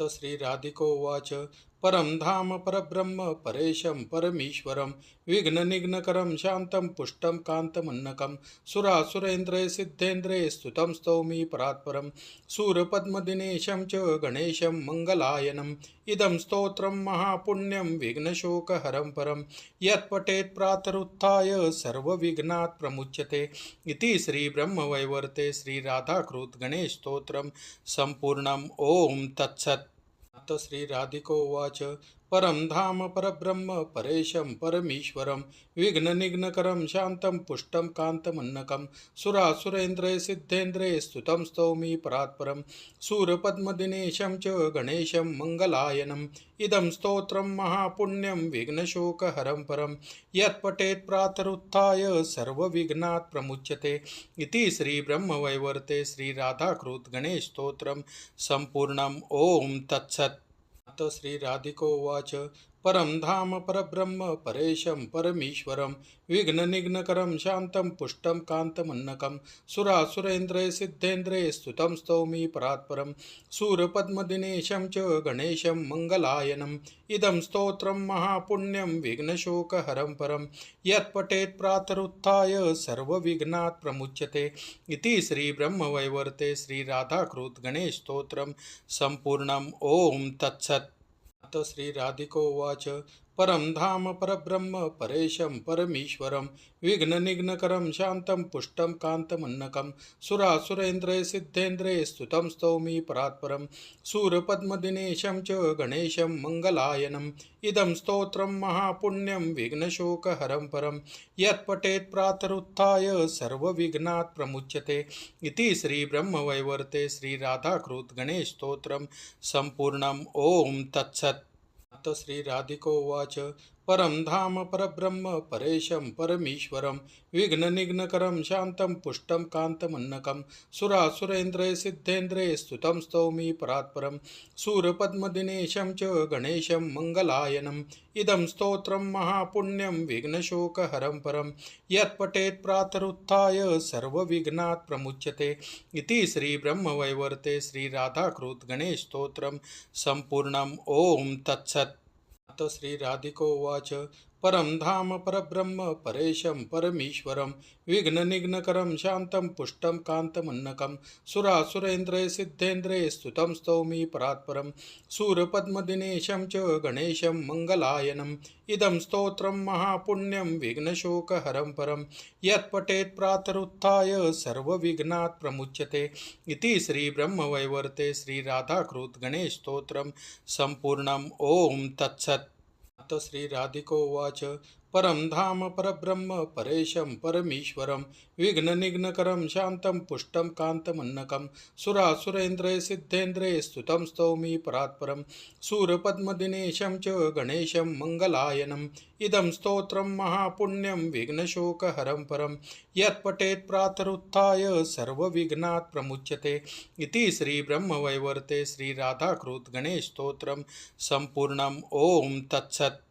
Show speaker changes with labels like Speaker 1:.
Speaker 1: अथ श्रीराधिकोवाच परं धाम परब्रह्म, परेशं परमीश्वरं, विघ्ननिघ्नकरं, शान्तं पुष्टं, कान्तमन्नकं, सुरासुरेन्द्रे सिद्धेन्द्रे स्तुतं स्तौमि परात्परं, सूरपद्मदिनेशं च गणेशं मङ्गलायनम् इदं स्तोत्रं महापुण्यं विघ्नशोकहरं परं, यत्पठेत् प्रातरुत्थाय सर्वविघ्नात् प्रमुच्यते, इति श्रीराधाकृत गणेशस्तोत्रं सम्पूर्णम् ॐ तत्सत्। अथ श्रीराधिकोवाच परं धाम परब्रह्म, परेशं परमीश्वरं, विघ्ननिघ्नकरं, शान्तं पुष्टं, कान्तमन्नकं, सुरासुरेन्द्रे सिद्धेन्द्रे स्तुतं स्तौमि परात्परं, सूरपद्मदिनेशं च गणेशं मङ्गलायनम्, इदं स्तोत्रं महापुण्यं विघ्नशोकहरं परं, यत्पठेत् प्रातरुत्थाय सर्वविघ्नात् प्रमुच्यते। इति श्रीब्रह्मवैवर्ते श्रीराधाकृत गणेशस्तोत्रं सम्पूर्णम् ॐ तत्सत्। अथ श्रीराधिकोवाच। परम धाम, परब्रह्म, परेशं, परमीश्वरं, विघ्ननिघ्नकरं, शान्तं, पुष्टं, कान्तमन्नकं, सुरासुरेन्द्रे, सिद्धेन्द्रे, स्तुतं स्तौमि, परात्परं, सूरपद्मदिनेशं च गणेशं मङ्गलायनम् इदं स्तोत्रं महापुण्यं, विघ्नशोकहरं परं, यत्पठेत् प्रातरुत्थाय सर्वविघ्नात् प्रमुच्यते इति श्रीब्रह्मवैवर्ते श्रीराधाकृत गणेशस्तोत्रं सम्पूर्णम्। ॐ तत्सत्। अथ श्रीराधिकोवाच परं धाम परब्रह्म, परेशं परमीश्वरं, विघ्ननिघ्नकरं शान्तं पुष्टं कान्तमन्नकं, सुरासुरेन्द्रे सिद्धेन्द्रे स्तुतं स्तौमि परात्परं, सूरपद्मदिनेशं च गणेशं मङ्गलायनम् इदं स्तोत्रं महापुण्यं विघ्नशोकहरं परं, यत्पठेत् प्रातरुत्थाय सर्वविघ्नात् प्रमुच्यते, इति श्रीराधाकृत गणेशस्तोत्रं सम्पूर्णम् ॐ तत्सत्। अथ श्रीराधिकोवाच परं धाम परब्रह्म, परेशं परमीश्वरं, विघ्ननिघ्नकरं, शान्तं पुष्टं कान्तमन्नकं, सुरासुरेन्द्रे सिद्धेन्द्रे स्तुतं स्तौमि परात्परं, सूरपद्मदिनेशं च गणेशं मङ्गलायनम् इदं स्तोत्रं महापुण्यं विघ्नशोकहरं परं, यत्पठेत् प्रातरुत्थाय सर्वविघ्नात् प्रमुच्यते, इति श्रीब्रह्मवैवर्ते श्रीराधाकृत गणेशस्तोत्रं सम्पूर्णम् ॐ तत्सत्। श्रीराधिकोवाच परं धाम परब्रह्म, परेशं परमीश्वरं, विघ्ननिघ्नकरं, शान्तं पुष्टं, कान्तमन्नकं, सुरासुरेन्द्रे सिद्धेन्द्रे स्तुतं स्तौमि परात्परं, सूरपद्मदिनेशं च गणेशं मङ्गलायनम्, इदं स्तोत्रं महापुण्यं विघ्नशोकहरं परं, यत्पठेत् प्रातरुत्थाय सर्वविघ्नात् प्रमुच्यते। इति श्रीब्रह्मवैवर्ते श्रीराधाकृत गणेशस्तोत्रं सम्पूर्णम् ॐ तत्सत्। श्रीराधिकोवाच परं धाम परब्रह्म, परेशं परमीश्वरं, विघ्ननिघ्नकरं, शान्तं पुष्टं कान्तमन्नकं, सुरासुरेन्द्रे सिद्धेन्द्रे स्तुतं स्तौमि परात्परं, सूरपद्मदिनेशं च गणेशं मङ्गलायनम् इदं स्तोत्रं महापुण्यं विघ्नशोकहरं परं, यत्पठेत् प्रातरुत्थाय सर्वविघ्नात् प्रमुच्यते, इति श्रीब्रह्मवैवर्ते श्रीराधाकृत गणेशस्तोत्रं सम्पूर्णम् ॐ तत्सत्।